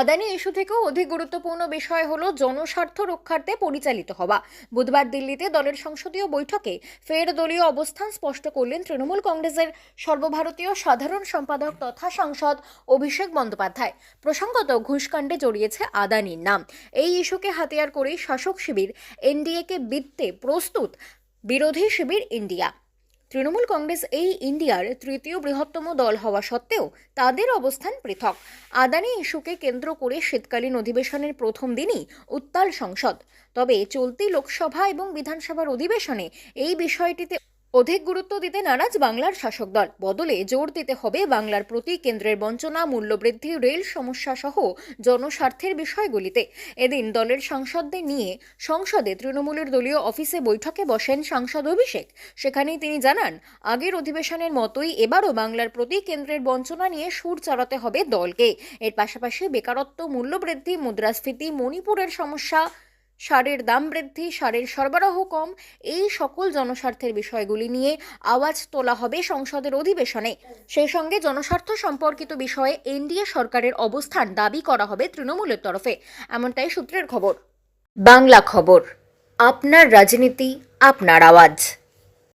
Adani issue থেকেও অধিক গুরুত্বপূর্ণ বিষয় হলো জনস্বার্থ রক্ষার্থে পরিচালিত হওয়া। বুধবার দিল্লিতে দলের সংসদীয় বৈঠকে ফের দলীয় অবস্থান স্পষ্ট করলেন তৃণমূল কংগ্রেসের সর্বভারতীয় সাধারণ সম্পাদক তথা সাংসদ অভিষেক বন্দ্যোপাধ্যায়। প্রসঙ্গত ঘুষকাণ্ডে জড়িয়েছে আদানির নাম। এই ইস্যুকে হাতিয়ার করেই শাসক শিবির এনডিএকে বিত্তে প্রস্তুত বিরোধী শিবির ইন্ডিয়া। তৃণমূল কংগ্রেস এই ইন্ডিয়ার তৃতীয় বৃহত্তম দল হওয়া সত্ত্বেও তাদের অবস্থান পৃথক। আদানি ইস্যুকে কেন্দ্র করে শীতকালীন অধিবেশনের প্রথম দিনই উত্তাল সংসদ। তবে চলতি লোকসভা এবং বিধানসভার অধিবেশনে এই বিষয়টিতে অধিক গুরুত্ব দিতে নারাজ বাংলার শাসক দল। বদলে জোর দিতে হবে বাংলার প্রতি কেন্দ্রের বঞ্চনা, মূল্যবৃদ্ধি, রেল সমস্যা সহ জনস্বার্থের বিষয়গুলিতে। এদিন দলের সাংসদদের নিয়ে সংসদে তৃণমূলের দলীয় অফিসে বৈঠকে বসেন সাংসদ অভিষেক। সেখানেই তিনি জানান, আগের অধিবেশনের মতোই এবারও বাংলার প্রতি কেন্দ্রের বঞ্চনা নিয়ে সুর চড়াতে হবে দলকে। এর পাশাপাশি বেকারত্ব, মূল্যবৃদ্ধি, মুদ্রাস্ফীতি, মণিপুরের সমস্যা সারের দাম বৃদ্ধি, সারের সরবরাহ কম, এই সকল জনস্বার্থের বিষয়গুলি নিয়ে আওয়াজ তোলা হবে সংসদের অধিবেশনে। সেই সঙ্গে জনস্বার্থ সম্পর্কিত বিষয়ে এনডিএ সরকারের অবস্থান দাবি করা হবে তৃণমূলের তরফে। এমনটাই সূত্রের খবর। বাংলা খবর। আপনার রাজনীতি, আপনার আওয়াজ।